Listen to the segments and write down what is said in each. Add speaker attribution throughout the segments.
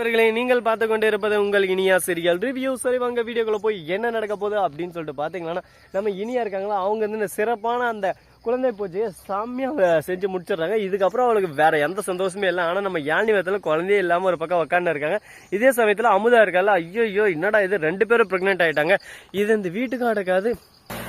Speaker 1: நண்பர்களே நீங்கள் பார்த்து கொண்டு இருப்பது உங்கள் இனியா சீரியல் ரிவ்யூ சரி வாங்க வீடியோக்குள்ள போய் என்ன நடக்க போகுது அப்படின்னு சொல்லிட்டு பாத்தீங்கன்னா நம்ம இனியா இருக்காங்களா அவங்க வந்து இந்த சிறப்பான அந்த குழந்தை பூஜையை செம்மையா செஞ்சு முடிச்சிடுறாங்க. இதுக்கப்புறம் அவளுக்கு வேற எந்த சந்தோஷமே இல்லை. ஆனா நம்ம யானி விதத்துல குழந்தையே இல்லாம ஒரு பக்கம் உக்காந்து இருக்காங்க. இதே சமயத்துல அமுதா இருக்கால ஐயோ ஐயோ என்னடா இது? ரெண்டு பேரும் பிரெக்னென்ட் ஆயிட்டாங்க. இது இந்த வீட்டுக்கு அடக்காது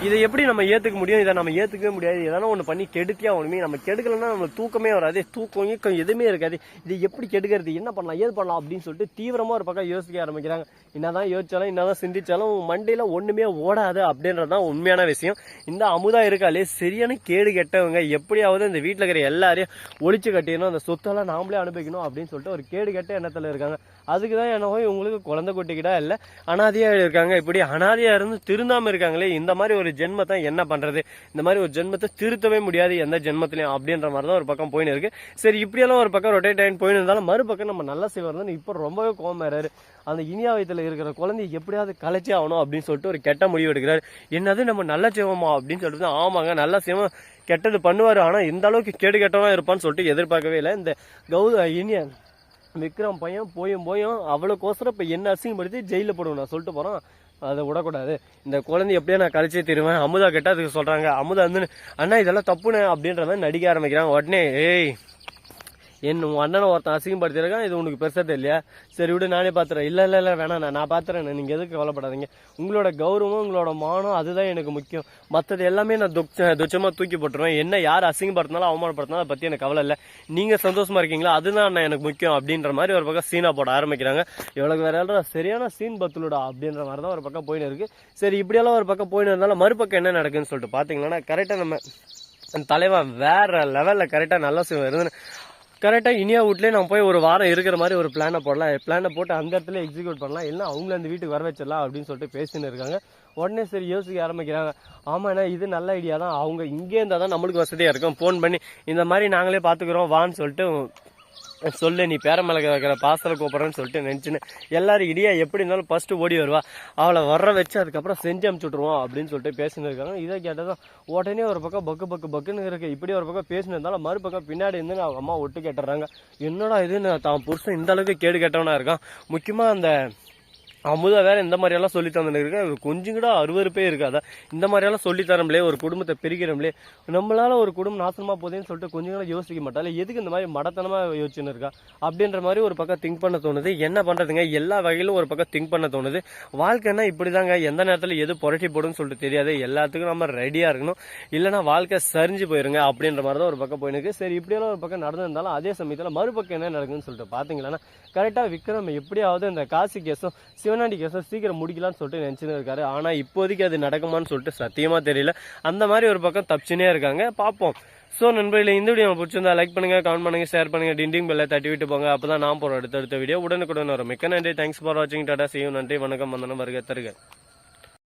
Speaker 1: இதை எப்படி நம்ம ஏத்துக்க முடியும்? இதை நம்ம ஏத்துக்கவே முடியாது. எதனா ஒன்று பண்ணி கெடுத்தியா ஆகணுமே. நம்ம கெடுக்கலன்னா நம்ம தூக்கமே வராது. தூக்கம் ஈக்கம் எதுவுமே இருக்காது. இது எப்படி கெடுக்கிறது? என்ன பண்ணலாம்? ஏது பண்ணலாம்? அப்படின்னு சொல்லிட்டு தீவிரமா ஒரு பக்கம் யோசிக்க ஆரம்பிக்கிறாங்க. என்னதான் யோசிச்சாலும் என்னதான் சிந்திச்சாலும் மண்டையில ஒண்ணுமே ஓடாது அப்படின்றதுதான் உண்மையான விஷயம். இந்த அமுதா இருக்காலே சரியான கேடு கெட்டவங்க. எப்படியாவது இந்த வீட்டில் இருக்கிற எல்லாரையும் ஒழிச்சு கட்டிடணும். அந்த சொத்தெல்லாம் நாமளே அனுபவிக்கணும் அப்படின்னு சொல்லிட்டு ஒரு கேடு கெட்ட எண்ணத்துல இருக்காங்க. அதுக்கு தான் என்னவோ இவங்களுக்கு குழந்தை குட்டிக்கிட்டா இல்லை அனாதியாக இருக்காங்க. இப்படி அனாதையாக இருந்து திருந்தாமல் இருக்காங்களே இந்த மாதிரி ஒரு ஜென்மத்தை என்ன பண்றது? இந்த மாதிரி ஒரு ஜென்மத்தை திருத்தவே முடியாது எந்த ஜென்மத்திலையும் அப்படின்ற மாதிரி தான் ஒரு பக்கம் போயின்னு இருக்கு. சரி இப்படியெல்லாம் ஒரு பக்கம் ரொட்டேட் ஆகி போயின்னு இருந்தாலும் மறுபக்கம் நம்ம நல்ல செய்வார் இப்போ ரொம்பவே கோமாறாரு அந்த இனியாவயத்தில் இருக்கிற குழந்தைய எப்படியாவது கலைச்சி ஆகணும் அப்படின்னு சொல்லிட்டு ஒரு கெட்ட முடிவு எடுக்கிறாரு. என்னது நம்ம நல்ல செய்வோமா அப்படின்னு சொல்லிட்டு ஆமாங்க நல்ல செய்வோம் கெட்டது பண்ணுவாரு. ஆனால் இந்த அளவுக்கு கேடு கெட்டவனா இருப்பான்னு சொல்லிட்டு எதிர்பார்க்கவே இல்லை. இந்த கௌத இனியா விக்ரம் பையன் போயும் போயும் அவ்வளோக்கோசரம் இப்போ என்ன அசிங்கப்படுத்தி ஜெயிலில் போடுவோம் நான் சொல்லிட்டு போகிறோம் அதை விடக்கூடாது. இந்த குழந்தை எப்படியே நான் கழிச்சே தருவேன். அமுதா கிட்ட அதுக்கு சொல்கிறாங்க அமுதா வந்து அண்ணா இதெல்லாம் தப்புண்ணே அப்படின்ற மாதிரி நடிக்க ஆரம்பிக்கிறாங்க. உடனே ஏய் என் உன் அண்ணனை ஒருத்தன் அசிங்கப்படுத்திருக்கான் இது உனக்கு பெருசாக தெரியலையா? சரி விடு நானே பார்த்துறேன் இல்லை இல்லை இல்லை வேணாம் நான் நான் நீங்கள் எதுக்கு கவலைப்படாதீங்க. உங்களோட கௌரவம் உங்களோட மானம் அதுதான் எனக்கு முக்கியம். மற்றது எல்லாமே நான் துச்ச துச்சமாக தூக்கி போட்டுருவேன். என்ன யார் அசிங்கப்படுத்தினாலும் அவமானப்படுத்தினாலும் அதை எனக்கு கவலை இல்லை. நீங்கள் சந்தோஷமாக இருக்கீங்களா? அதுதான் அண்ணா எனக்கு முக்கியம் அப்படின்ற மாதிரி ஒரு பக்கம் சீனா போட ஆரம்பிக்கிறாங்க. இவ்வளவு வேற சரியான சீன் பத்துலுடா அப்படின்ற மாதிரி தான் ஒரு பக்கம் போயின்னு இருக்குது சரி இப்படியெல்லாம் ஒரு பக்கம் போயின்னு இருந்தாலும் மறுபக்கம் என்ன நடக்குதுன்னு சொல்லிட்டு பார்த்தீங்கன்னா கரெக்டாக நம்ம தலைவன் வேற லெவலில் கரெக்டாக நல்லா இருந்து கரெக்டாக இனியா வீட்லேயே நம்ம போய் ஒரு வாரம் இருக்கிற மாதிரி ஒரு பிளானை போடலாம். பிளானை போட்டு அந்த இடத்துல எக்ஸிக்யூட் பண்ணலாம். இல்லை அவங்கள அந்த வீட்டுக்கு வர வச்சிடலாம் அப்படின்னு சொல்லிட்டு பேசின்னு இருக்காங்க. உடனே சரி யோசிக்க ஆரம்பிக்கிறாங்க. ஆமாண்ணா இது நல்ல ஐடியா தான். அவங்க இங்கே இருந்தால் தான் நம்மளுக்கு வசதியாக இருக்கும். ஃபோன் பண்ணி இந்த மாதிரி நாங்களே பார்த்துக்குறோம். வான்னு சொல்லிட்டு சொல்லு நீ பேரமலை இருக்கிற பாசல கூப்பிட்றேன்னு சொல்லிட்டு நினச்சின்னு எல்லாரும் இடியா எப்படி இருந்தாலும் ஃபஸ்ட்டு ஓடி வருவா. அவளை வர வச்சு அதுக்கப்புறம் செஞ்சு அமுச்சு விட்ருவோம் அப்படின்னு சொல்லிட்டு பேசினிருக்காங்க இதை கேட்டதும் உடனே ஒரு பக்கம் பக்கு பக்கு பக்குன்னு இருக்கு. இப்படி ஒரு பக்கம் பேசினிருந்தாலும் மறுபக்கம் பின்னாடி இருந்து அவங்க அம்மா ஒட்டு கேட்டுறாங்க. என்னடா இதுன்னு தான் புருஷன் இந்த அளவுக்கு கேடு கேட்டவனா இருக்கான். முக்கியமாக அந்த அமுதா வேற இந்த மாதிரி எல்லாம் சொல்லி தந்துருக்கு கொஞ்சம் கூட அருவருப்பே இருக்காதா? இந்த மாதிரி எல்லாம் சொல்லி தரம்லே ஒரு குடும்பத்தை பிரிக்கிறோம்லே. நம்மளால ஒரு குடும்பம் நாசமா போதேன்னு சொல்லிட்டு கொஞ்சம் கூட யோசிக்க மாட்டால எதுக்கு இந்த மாதிரி மடத்தனமா யோசிச்சுன்னு இருக்கா? அப்படின்ற மாதிரி ஒரு பக்கம் திங்க் பண்ண தோணுது. என்ன பண்றதுங்க? எல்லா வகையிலும் ஒரு பக்கம் திங்க் பண்ண தோணுது. வாழ்க்கைன்னா இப்படிதாங்க. எந்த நேரத்துல எது புரட்டி போடுன்னு சொல்லிட்டு தெரியாது. எல்லாத்துக்கும் நம்ம ரெடியா இருக்கணும். இல்லைன்னா வாழ்க்கை சரிஞ்சு போயிருங்க அப்படின்ற மாதிரி தான் ஒரு பக்கம் போயிருக்கு சரி இப்படியெல்லாம் ஒரு பக்கம் நடந்திருந்தாலும் அதே சமயத்துல மறுபக்கம் என்ன நடக்குதுன்னு சொல்லிட்டு பாத்தீங்களா கரெக்டா விக்ரம் எப்படியாவது இந்த காசி கேஸும் சிவனாண்டி கேஸை சீக்கிரம் முடிக்கலாம்னு சொல்லிட்டு நினச்சின்னு இருக்காரு. ஆனால் இப்போதைக்கு அது நடக்குமான்னு சொல்லிட்டு சத்தியமாக தெரியல. அந்த மாதிரி ஒரு பக்கம் தப்பிச்சுனே இருக்காங்க. பார்ப்போம். ஸோ நண்பர்களே இந்த வீடியோ பிடிச்சிருந்தா லைக் பண்ணுங்க கமெண்ட் பண்ணுங்க ஷேர் பண்ணுங்க டிண்டிங் பெல்லை தட்டி விட்டு போங்க. அப்போ தான் நான் போற அடுத்தடுத்த வீடியோ உடனுக்குடன் வரும். மிக்க நன்றி. தேங்க்ஸ் ஃபார் வாட்சிங் டாடா செய்யும் நன்றி. வணக்கம். வந்தனம். வருக. தருக.